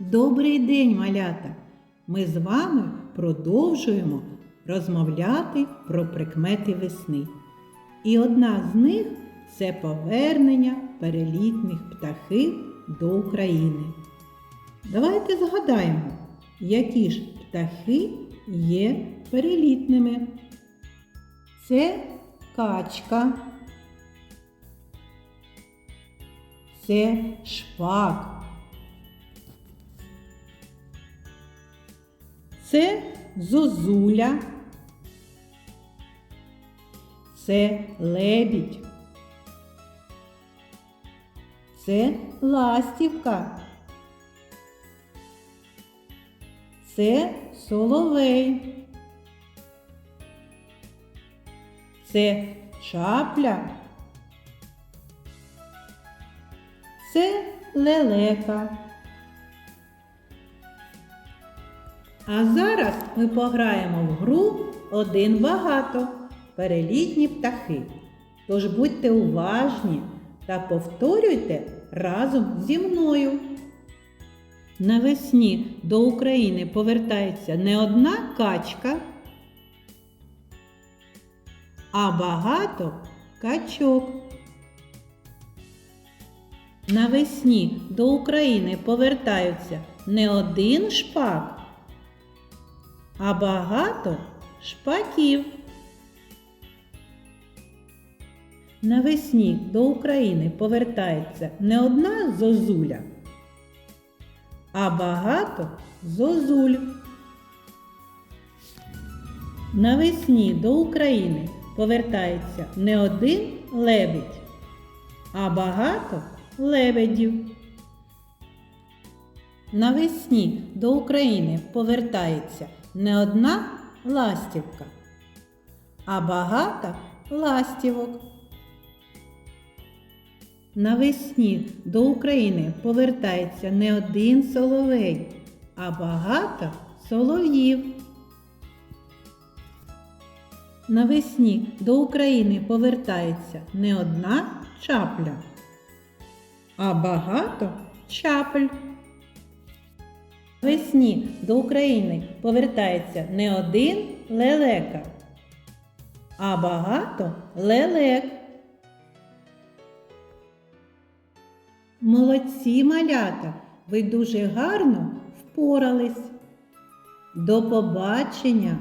Добрий день, малята! Ми з вами продовжуємо розмовляти про прикмети весни. І одна з них це повернення перелітних птахів до України. Давайте згадаємо, які ж птахи є перелітними. Це качка. Це шпак. Це зозуля. Це лебідь. Це ластівка. Це соловей. Це чапля. Це лелека. А зараз ми пограємо в гру один багато перелітні птахи. Тож будьте уважні та повторюйте разом зі мною. Навесні до України повертається не одна качка, а багато качок. Навесні до України повертаються не один шпак, а багато шпаків. Навесні до України повертається не одна зозуля, а багато зозуль. Навесні до України повертається не один лебідь, а багато лебедів. Навесні до України повертається не одна ластівка, а багато ластівок. Навесні до України повертається не один соловей, а багато солов'їв. Навесні до України повертається не одна чапля, а багато чапель. Навесні до України повертається не один лелека, а багато лелек. Молодці малята! Ви дуже гарно впорались. До побачення!